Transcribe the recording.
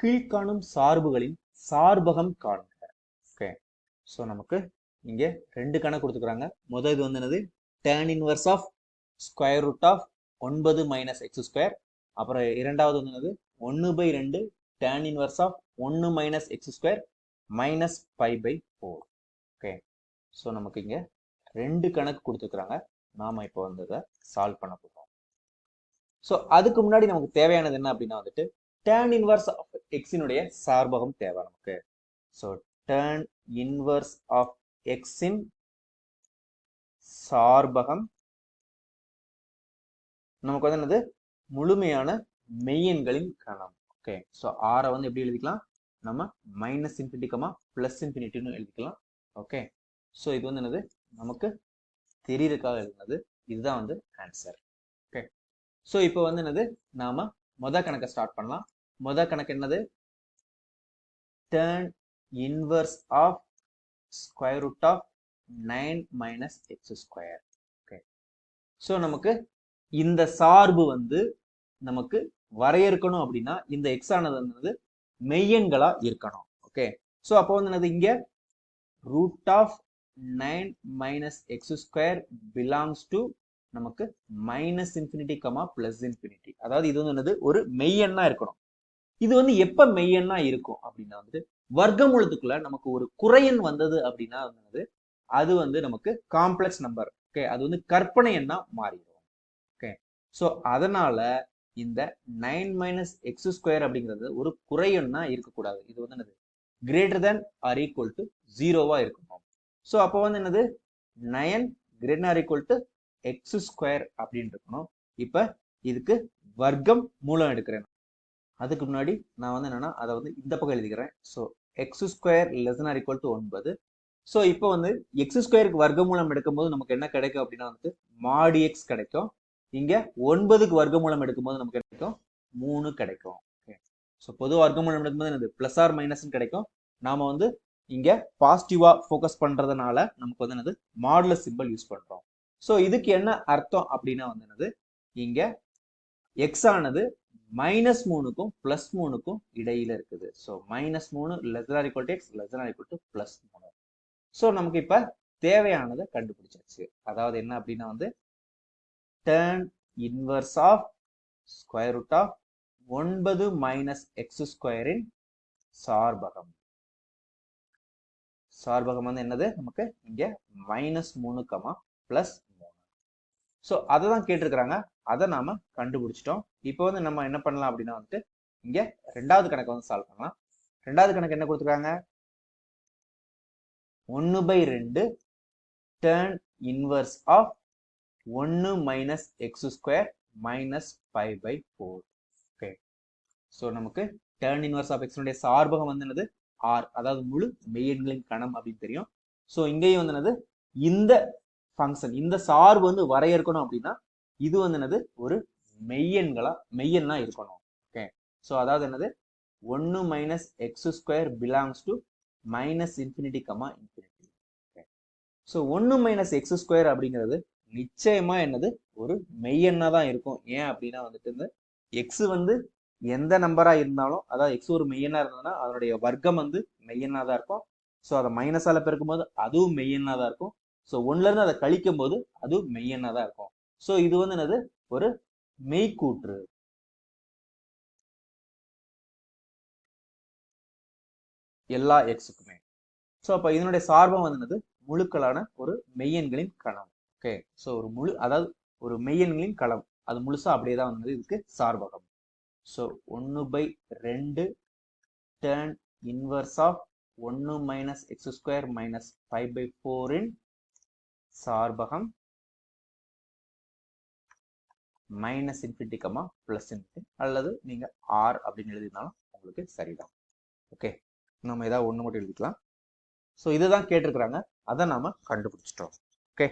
கீழ்காணும் சார்புகளின் சார்பகம் காணுங்க. Okay so நமக்கு இங்கே ரெண்டு கணக்கு கொடுத்துக்கிறாங்க முதல் இது வந்து என்னது? Tan inverse of square root of ஒன்பது மைனஸ் எக்ஸ் ஸ்கொயர் அப்புறம் இரண்டாவது வந்து என்னது? ஒன்று பை ரெண்டு டேன் இன்வர்ஸ் ஆஃப் ஒன்று minus x square minus five by four okay so நமக்கு இங்கே ரெண்டு கணக்கு கொடுத்துருக்குறாங்க. நாம் இப்போ வந்து இதை சால்வ் பண்ண போகிறோம் ஸோ அதுக்கு முன்னாடி நமக்கு தேவையானது என்ன அப்படின்னா வந்துட்டு டேன் இன்வர்ஸ் ஆஃப் எக்ஸினுடைய சார்பகம் தேவை நமக்கு. ஸோ டேன் இன்வர்ஸ் ஆஃப் எக்ஸின் சார்பகம் நமக்கு வந்து என்னது? முழுமையான மெய்யெண்களின் கணம். ஓகே ஸோ ஆரை வந்து எப்படி எழுதிக்கலாம்? நம்ம மைனஸ் இன்ஃபினிட்டிக்கமா ப்ளஸ் இன்ஃபினிட்டின்னு எழுதிக்கலாம். ஓகே ஸோ இது வந்து என்னது? நமக்கு தெரியறதுக்காக எழுதுனது. இதுதான் வந்து ஆன்சர் ஓகே ஸோ இப்போ வந்து என்னது? நாம மொத கணக்கை ஸ்டார்ட் பண்ணலாம். முத கணக்கு என்னது? Tan inverse of square root of nine minus x square okay so நமக்கு இந்த சார்பு வந்து நமக்கு வரையறுக்கணும் அப்படின்னா இந்த எக்ஸ் ஆனது வந்து மெய்யெண்களா இருக்கணும். ஓகே ஸோ அப்போ வந்து என்னது இங்க? Root of nine minus x square belongs to நமக்கு minus infinity comma plus infinity அதாவது இது வந்து என்னது? ஒரு மெய்யெண்ணா இருக்கணும். இது வந்து எப்ப மெய்யெண்ணா இருக்கும் அப்படின்னா வந்து வர்க்கமூலத்துக்குள்ள நமக்கு ஒரு குறையன் வந்தது அப்படின்னா வந்து அது வந்து நமக்கு காம்ப்ளெக்ஸ் நம்பர் ஓகே அது வந்து கற்பனை எண்ணா மாறிடும். ஓகே ஸோ அதனால இந்த நைன் மைனஸ் எக்ஸ் ஸ்கொயர் அப்படிங்கிறது ஒரு குறையன்னா இருக்கக்கூடாது. இது வந்து என்னது? Greater than or equal to ஜீரோவா இருக்கணும். ஸோ அப்போ வந்து என்னது? Nine great or equal to x square அப்படின்னு இருக்கணும். இப்போ இதுக்கு வர்க்கம் மூலம் எடுக்கிறேன். அதுக்கு முன்னாடி நான் வந்து என்னன்னா அதை வந்து இந்த பக்கம் எழுதிக்கிறேன். So x square less equal to ஒன்பது. ஸோ இப்போ வந்து எக்ஸ் ஸ்கொயருக்கு வர்க்கமூலம் எடுக்கும்போது நமக்கு என்ன கிடைக்கும் அப்படின்னா வந்து மாடி எக்ஸ் கிடைக்கும். இங்கே ஒன்பதுக்கு வர்க்கமூலம் எடுக்கும்போது நமக்கு கிடைக்கும்? மூணு கிடைக்கும். ஓகே ஸோ பொது வர்க்கமூலம் எடுக்கும்போது என்னது? ப்ளஸ் ஆர் மைனஸ் கிடைக்கும். நாம வந்து இங்கே பாசிட்டிவா ஃபோக்கஸ் பண்ணுறதுனால நமக்கு வந்து என்னது? மாடுலஸ் சிம்பிள் யூஸ் பண்ணுறோம் ஸோ இதுக்கு என்ன அர்த்தம் அப்படின்னா வந்து என்னது? இங்கே எக்ஸ் ஆனது மைனஸ் மூணுக்கும் பிளஸ் மூணுக்கும் இடையில இருக்குது. ஸோ மைனஸ் மூணு less or equal to x less or equal to plus மூணு. ஸோ நமக்கு இப்போ தேவையானதை கண்டுபிடிச்சாச்சு. அதாவது என்ன அப்படின்னா வந்து tan inverse of square root of ஒன்பது மைனஸ் எக்ஸ் ஸ்கொயரின் சார்பகம். சார்பகம் வந்து என்னது? நமக்கு இங்க மைனஸ் மூணு கமா பிளஸ் ஸோ அதை தான் கேட்டிருக்கிறாங்க. அதை நாம கண்டுபிடிச்சிட்டோம். இப்போ வந்து நம்ம என்ன பண்ணலாம் அப்படின்னா வந்துட்டு இங்க ரெண்டாவது கணக்கு வந்து சால்வ் பண்ணலாம். ரெண்டாவது கணக்கு என்ன கொடுத்துருக்காங்க? ஒன்று பை ரெண்டு டேர்ன் இன்வர்ஸ் ஆஃப் ஒன்று minus x square minus five by four okay so நமக்கு டேர்ன் இன்வர்ஸ் ஆஃப் எக்ஸனுடைய சார்பகம் வந்து ஆர் அதாவது முழு மெய்யெண்களின் கணம் அப்படின்னு தெரியும். ஸோ இங்கேயும் வந்துனது இந்த ஃபங்க்ஷன் இந்த சார்பு வந்து வரையறுக்கணும் அப்படின்னா இது வந்து என்னது? ஒரு மெய்யெண்களா மெய்யெண்ணா இருக்கணும். ஓகே ஸோ அதாவது என்னது? ஒன்று minus x square belongs to minus infinity comma infinity okay so ஒன்று மைனஸ் எக்ஸ் ஸ்கொயர் அப்படிங்கிறது நிச்சயமா என்னது? ஒரு மெய்யெண்ணா தான் இருக்கும். ஏன் அப்படின்னா வந்துட்டு இந்த எக்ஸ் வந்து எந்த நம்பரா இருந்தாலும் அதாவது எக்ஸ் ஒரு மெய்யெண்ணா இருந்ததுன்னா அதனுடைய வர்க்கம் வந்து மெய்யெண்ணா தான் இருக்கும். ஸோ அதை மைனஸால பெருக்கும் போது அதுவும் மெய்யெண்ணா தான் இருக்கும். ஸோ ஒன்ல இருந்து அதை கழிக்கும் போது அது மெய்யெண்ணா தான் இருக்கும். ஸோ இது வந்து என்னது? ஒரு மெய்க்கூற்று எல்லா எக்ஸுக்குமே ஸோ அப்போ இதனுடைய சார்பம் வந்து என்னது? முழுக்களான ஒரு மெய்யன்களின் களம். ஓகே ஸோ ஒரு முழு அதாவது ஒரு மெய்யன்களின் களம். அது முழுசா அப்படியே தான் வந்து இதுக்கு சார்பகம். ஸோ ஒன்று பை ரெண்டு டேர்ன் இன்வர்ஸ் ஆஃப் ஒன்று minus x square minus five by foreign சார்பகம் minus infinity comma plus infinity அல்லது நீங்கள் ஆர் அப்படின்னு எழுதினாலும் உங்களுக்கு சரிதான். ஓகே நம்ம ஏதாவது ஒன்று மட்டும் எழுதிக்கலாம். ஸோ இதுதான் கேட்டிருக்கிறாங்க. அதை நாம கண்டுபிடிச்சிட்டோம். ஓகே